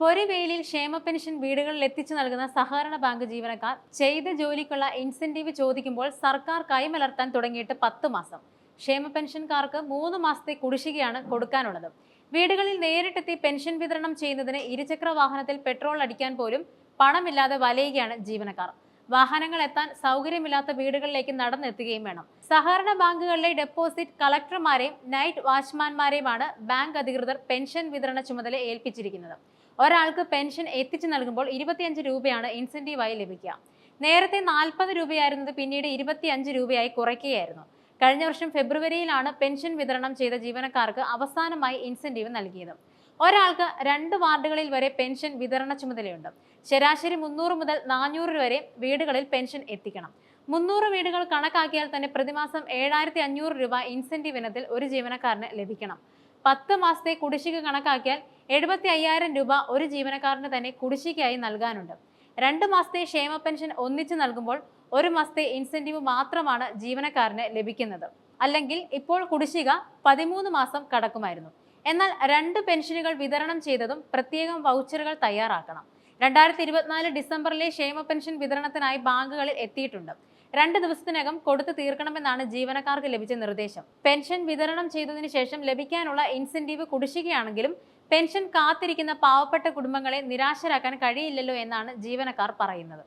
പൊരിവെയിലിൽ ക്ഷേമ പെൻഷൻ വീടുകളിൽ എത്തിച്ചു നൽകുന്ന സഹകരണ ബാങ്ക് ജീവനക്കാർ ചെയ്ത ജോലിക്കുള്ള ഇൻസെന്റീവ് ചോദിക്കുമ്പോൾ സർക്കാർ കൈമലർത്താൻ തുടങ്ങിയിട്ട് പത്ത് മാസം. ക്ഷേമ പെൻഷൻകാർക്ക് മൂന്ന് മാസത്തെ കുടിശ്ശികയാണ് കൊടുക്കാനുള്ളത്. വീടുകളിൽ നേരിട്ടെത്തി പെൻഷൻ വിതരണം ചെയ്യുന്നതിന് ഇരുചക്ര വാഹനത്തിൽ പെട്രോൾ അടിക്കാൻ പോലും പണമില്ലാതെ വലയുകയാണ് ജീവനക്കാർ. വാഹനങ്ങൾ എത്താൻ സൗകര്യമില്ലാത്ത വീടുകളിലേക്ക് നടന്നെത്തുകയും വേണം. സഹകരണ ബാങ്കുകളിലെ ഡെപ്പോസിറ്റ് കളക്ടർമാരെയും നൈറ്റ് വാച്ച്മാൻമാരെയുമാണ് ബാങ്ക് അധികൃതർ പെൻഷൻ വിതരണ ചുമതല ഏൽപ്പിച്ചിരിക്കുന്നത്. ഒരാൾക്ക് പെൻഷൻ എത്തിച്ചു നൽകുമ്പോൾ ഇരുപത്തിയഞ്ച് രൂപയാണ് ഇൻസെന്റീവായി ലഭിക്കുക. നേരത്തെ നാൽപ്പത് രൂപയായിരുന്നത് പിന്നീട് ഇരുപത്തിയഞ്ച് രൂപയായി കുറയ്ക്കുകയായിരുന്നു. കഴിഞ്ഞ വർഷം ഫെബ്രുവരിയിലാണ് പെൻഷൻ വിതരണം ചെയ്ത ജീവനക്കാർക്ക് അവസാനമായി ഇൻസെന്റീവ് നൽകിയത്. ഒരാൾക്ക് രണ്ട് വാർഡുകളിൽ വരെ പെൻഷൻ വിതരണ ചുമതലയുണ്ട്. ശരാശരി മുന്നൂറ് മുതൽ നാനൂറ് വരെ വീടുകളിൽ പെൻഷൻ എത്തിക്കണം. മുന്നൂറ് വീടുകൾ കണക്കാക്കിയാൽ തന്നെ പ്രതിമാസം ഏഴായിരത്തി അഞ്ഞൂറ് രൂപ ഇൻസെന്റീവ് ഇനത്തിൽ ഒരു ജീവനക്കാരന് ലഭിക്കണം. പത്ത് മാസത്തെ കുടിശ്ശിക കണക്കാക്കിയാൽ എഴുപത്തി അയ്യായിരം രൂപ ഒരു ജീവനക്കാരന് തന്നെ കുടിശ്ശികയായി നൽകാനുണ്ട്. രണ്ട് മാസത്തെ ക്ഷേമ പെൻഷൻ ഒന്നിച്ച് നൽകുമ്പോൾ ഒരു മാസത്തെ ഇൻസെന്റീവ് മാത്രമാണ് ജീവനക്കാരന് ലഭിക്കുന്നത്. അല്ലെങ്കിൽ ഇപ്പോൾ കുടിശ്ശിക പതിമൂന്ന് മാസം കടക്കുമായിരുന്നു. എന്നാൽ രണ്ട് പെൻഷനുകൾ വിതരണം ചെയ്തതും പ്രത്യേകം വൗച്ചറുകൾ തയ്യാറാക്കണം. രണ്ടായിരത്തി ഇരുപത്തിനാല് ഡിസംബറിലെ ക്ഷേമ പെൻഷൻ വിതരണത്തിനായി ബാങ്കുകളിൽ എത്തിയിട്ടുണ്ട്. രണ്ട് ദിവസത്തിനകം കൊടുത്തു തീർക്കണമെന്നാണ് ജീവനക്കാർക്ക് ലഭിച്ച നിർദ്ദേശം. പെൻഷൻ വിതരണം ചെയ്തതിനു ശേഷം ലഭിക്കാനുള്ള ഇൻസെന്റീവ് കുടിശ്ശികയാണെങ്കിലും പെൻഷൻ കാത്തിരിക്കുന്ന പാവപ്പെട്ട കുടുംബങ്ങളെ നിരാശരാക്കാൻ കഴിയില്ലല്ലോ എന്നാണ് ജീവനക്കാർ പറയുന്നത്.